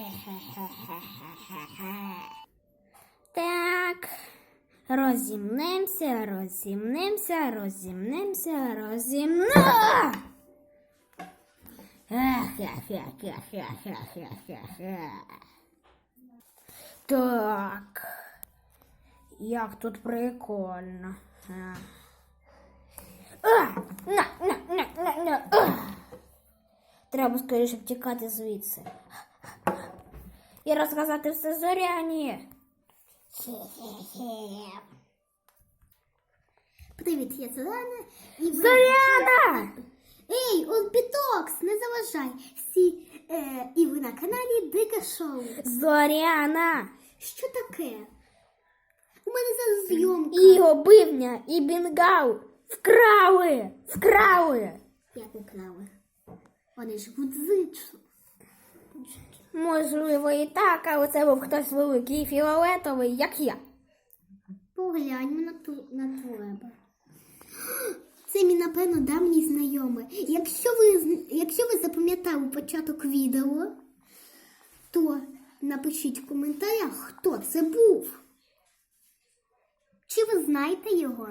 Так. Розімнемося, розімнемося, розімнемося, розімнемося. Так. Як тут прикольно. А. На, на, на, на, на. Треба скоріше втікати звідси. І розказати все зоряні. Привіт, я Зоряна. І ви... Зоряна! Ей, он Бітокс, не заважай. Всі, е, і ви на каналі Дике Шоу. Зоряна! Що таке? У мене зараз зйомка. І обивня, і бінгау вкрали! Вкрали! Як украли? Вони ж гудзичу. Можливо, і так, але це був хтось великий фіолетовий, як я. Погляньмо на, ту, на тебе. Це мій, напевно, давній знайомий. Якщо ви, якщо ви запам'ятали початок відео, то напишіть в коментарях, хто це був. Чи ви знаєте його?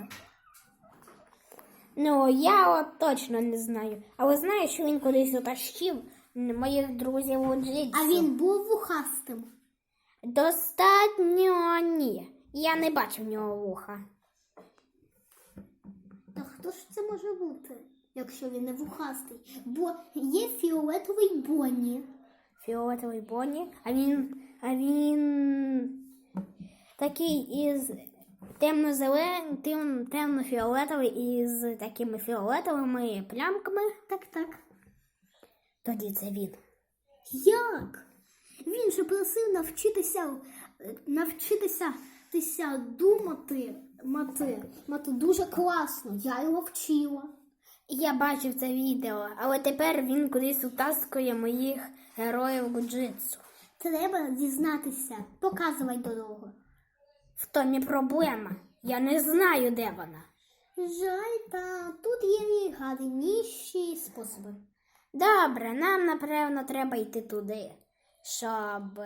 Ну, я от точно не знаю. Але знаю, що він кудись утащив моїх друзів у джитсу. А він був вухастим. Достатньо ні. Я не бачив в нього вуха. Та хто ж це може бути, якщо він не вухастий? Бо є фіолетовий Бонні. Фіолетовий Бонні, а він. А він такий із темно-зелений, тем, темно-фіолетовий із такими фіолетовими плямками. Так, так. Тоді це він. Як? Він же просив навчитися е, навчитися тися думати, мати. Мати дуже класно. Я його вчила. Я бачив це відео, але тепер він кудись утаскує моїх героїв гуджитсу. Треба дізнатися, показувай дорогу. В тому проблема. Я не знаю, де вона. Жаль, та тут є і гарніші способи. Добре, нам напевно треба йти туди, щоб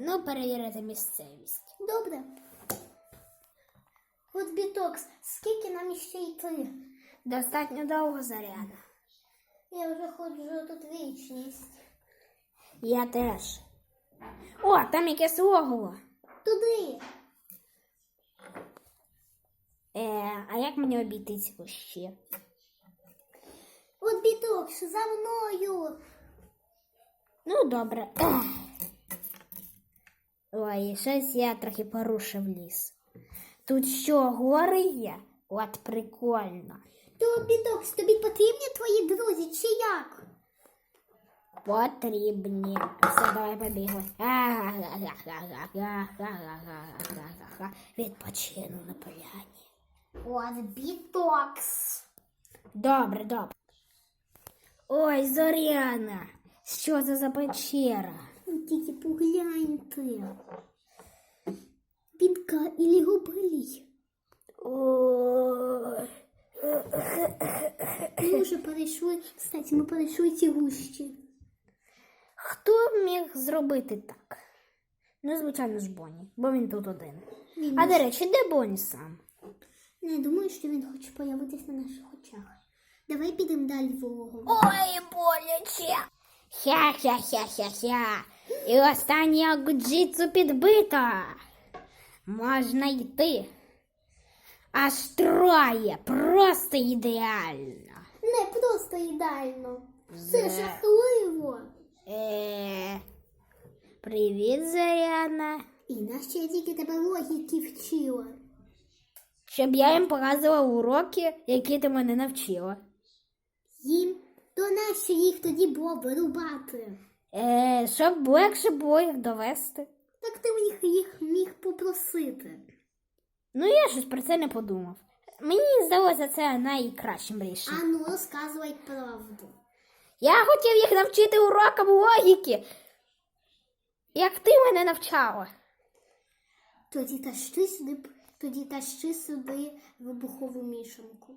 ну, перевірити місцевість. Добре. От бітокс, скільки нам іще йти? Достатньо довго заряда. Я вже ходжу тут вічність. Я теж. О, там якесь логово. Туди. Е, а як мені обійти ці кущі? От біток, що за мною. Ну, добре. Ой, щось я трохи порушив ліс. Тут що, гори є? От прикольно. То біток, тобі потрібні твої друзі чи як? Потрібні. Все, давай побігли. Відпочину на поляні. От бітокс. Добре, добре. Ой, Зоряна, що це за печера? Тільки погляньте. Бідка і лігобилій. Ой. Ми вже перейшли, кстати, ми перейшли ці гущі. Хто міг зробити так? Ну, звичайно ж, Бонні, бо він тут один. Він А до речі, де Бонні сам? Не думаю, що він хоче появитись на наших очах. Давай підемо в логово. Ой, боляче. Хя-хя-хя-хя-хя. І остання гуджіцу підбита. Можна йти. Аж троє. Просто ідеально. Не просто ідеально. Це жахливо. Е, привіт, Заряна. І нащо я тільки тебе логіки вчила? Щоб я їм показувала уроки, які ти мене навчила. Їм то нащо їх тоді було вирубати? Е, щоб легше було їх довести. Так ти їх, їх міг попросити. Ну, я щось про це не подумав. Мені здалося це найкращим рішенням. Ану, розказувай правду. Я хотів їх навчити урокам логіки, як ти мене навчала. Тоді тащи сюди, тоді тащи сюди вибухову мішанку.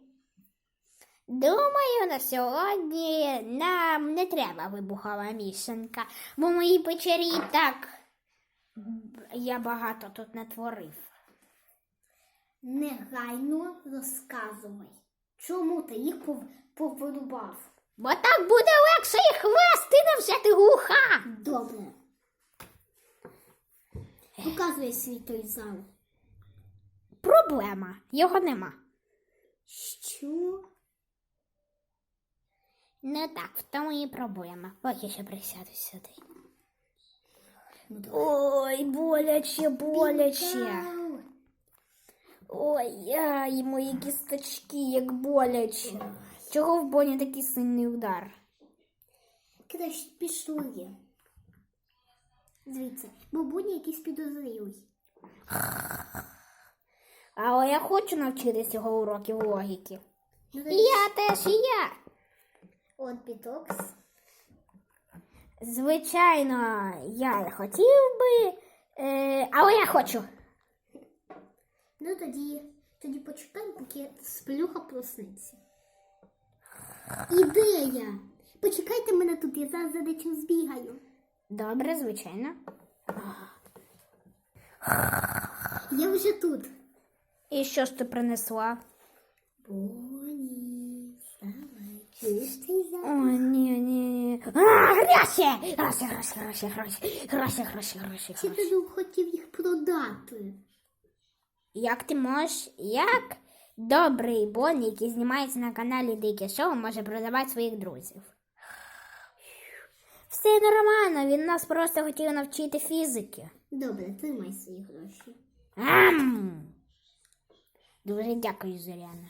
Думаю, на сьогодні нам не треба вибухова мішанка, бо в моїй печері так я багато тут натворив. Негайно розказувай, чому ти їх пов- повирубав. Бо так буде легше їх вести, не вже ти глуха. Добре. Показуй свій той зал. Проблема, його нема. Що? Не так, в тому і проблема. Поки що присяду сюди. Ну. Ой, боляче, боляче. Ой, ай, мої кісточки, як боляче. Чого в боні такий сильний удар? Краще пішли. Звідси, бо будь якийсь підозрілий. Але я хочу навчитися цього уроків логіки. Ну, І я теж, і я. От бітокс. Звичайно, я хотів би, е, але я хочу. Ну тоді, тоді почекаємо, поки сплюха проснеться. Ідея! Почекайте мене тут, я зараз за дечим збігаю. Добре, звичайно. Я вже тут. І що ж ти принесла? Боні, Чуєш цей О, запах? ні, ні. А, гроші! Гроші, гроші, гроші, гроші, гроші, гроші, гроші, Чи ти не хотів їх продати? Як ти можеш, як добрий Бонні, який знімається на каналі Дике Шоу, може продавати своїх друзів? Все нормально, він нас просто хотів навчити фізики. Добре, тримай свої гроші. Ам! Дуже дякую, Зоряна.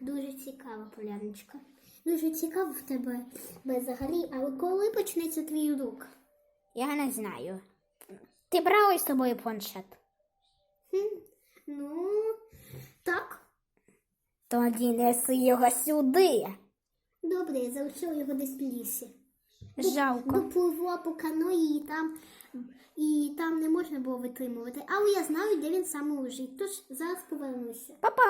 Дуже цікава поляночка. Дуже цікаво в тебе взагалі, але коли почнеться твій урок? Я не знаю. Ти брала із собою планшет? Хм, ну, так. Тоді неси його сюди. Добре, я залишила його десь в лісі. Жалко. Допливла по каної і там, і там не можна було витримувати. Але я знаю, де він саме лежить. Тож зараз повернуся. Папа.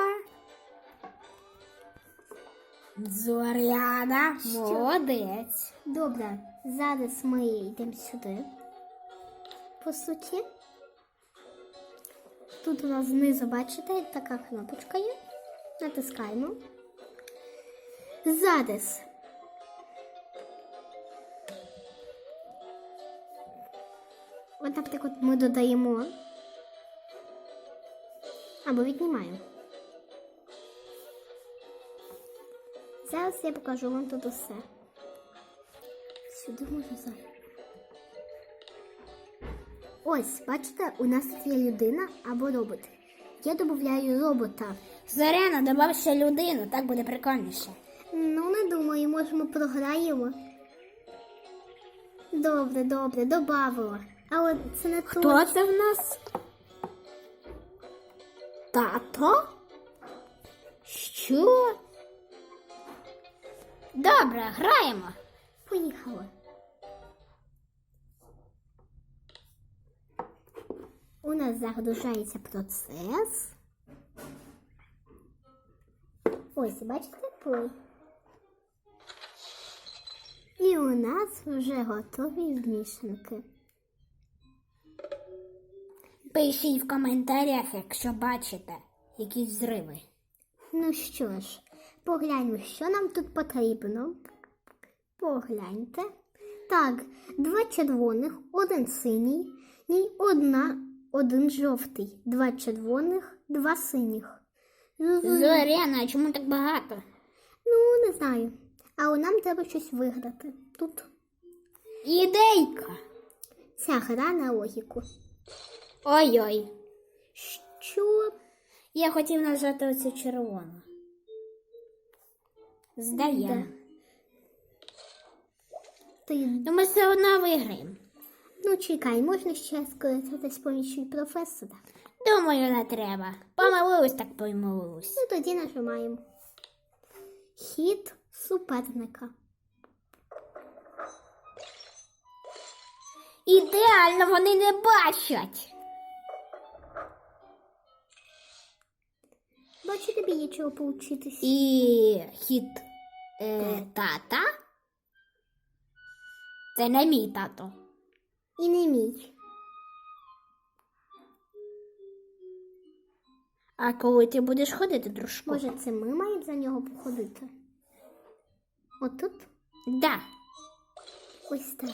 Зоряна, Що? молодець. Добре, зараз ми йдемо сюди. По суті. Тут у нас знизу, бачите, така кнопочка є. Натискаємо. Зараз. От, наприклад, ми додаємо. Або віднімаємо. Зараз я покажу вам тут усе. Сюди можу зараз. Ось, бачите, у нас тут є людина або робот. Я додаю робота. Зоряна, добав ще людину, так буде прикольніше. Ну, не думаю, може ми програємо. Добре, добре, добавила. Але це не Хто то. це в нас? Тато? Що? Добре, граємо. Поїхали. У нас загружається процес. Ось, бачите, плей. І у нас вже готові змішанки. Пишіть в коментарях, якщо бачите якісь зриви. Ну що ж, погляньмо, що нам тут потрібно. Погляньте. Так, два червоних, один синій і одна, один жовтий. Два червоних, два синіх. Зоряна, а чому так багато? Ну, не знаю. Але нам треба щось виграти. Тут Ідейка. ця гра на логіку. Ой-ой. Що? Я хотів нажати оцю червону. Здаємо. Де? Ти... Ну ми все одно виграємо. Ну, чекай, можна ще скористатись помічю професора. Думаю, не треба. Помилуюсь, так помилуюсь. Ну, тоді нажимаємо. Хід суперника. Ідеально, вони не бачать. Бачу, тобі є чого поучитись. І хід е, тата. Це не мій тато. І не мій. А коли ти будеш ходити, дружко? Може, це ми маємо за нього походити? Отут? Да. Ось так.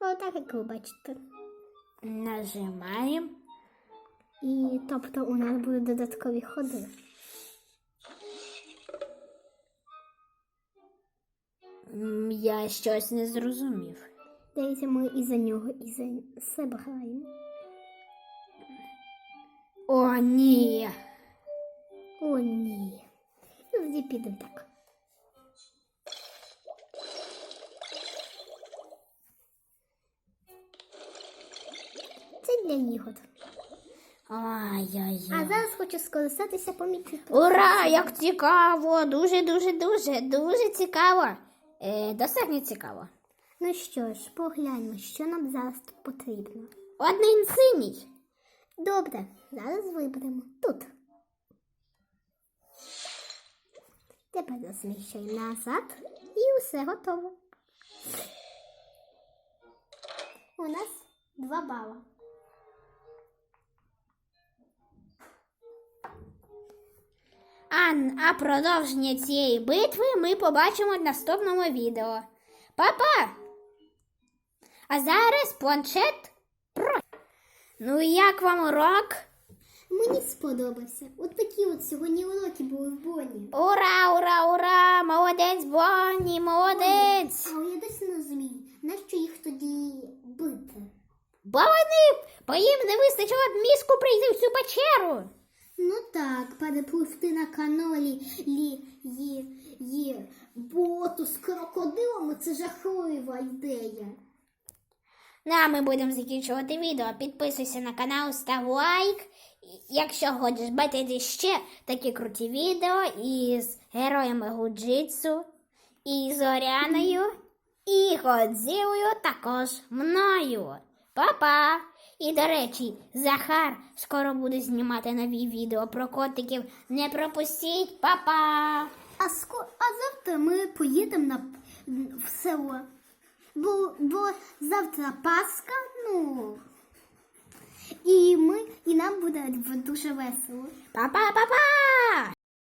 Отак, як ви бачите. Нажимаємо. І тобто у нас будуть додаткові ходи. Я щось не зрозумів. Дивіться, ми і за нього, і за себе граємо. О, ні. О, ні. Ну, тоді підемо так. Для. А Ай-яй-яй. зараз хочу скористатися помічити. Ура! Як цікаво! Дуже, дуже, дуже, дуже цікаво. Е, достатньо цікаво. Ну що ж, погляньмо, що нам зараз тут потрібно. Один синій. Добре, зараз виберемо тут. Тепер розміщаємо назад і все готово. У нас два бала. А, а продовження цієї битви ми побачимо в наступному відео. Па-па! А зараз планшет про. Ну і як вам урок? Мені сподобався. От такі от сьогодні уроки були в Боні. Ура, ура, ура! Молодець, Бонні, молодець! А я досі не розумію, нащо їх тоді бити? Бо вони, бо їм не вистачило мізку прийти в цю печеру. Ну так, перепливти на канолі лі, є, є боту з крокодилами це жахлива ідея. Ну, а ми будемо закінчувати відео. Підписуйся на канал, став лайк. Якщо хочеш бачити ще такі круті відео із героями Гуджитсу, і Зоряною, і Годзілою, також мною. Па-па! І до речі, Захар скоро буде знімати нові відео про котиків. Не пропустіть, па-па! А, ско... а завтра ми поїдемо на... в село. Бо, бо завтра Пасха, ну. І ми, і нам буде дуже весело. Па-па-па-па!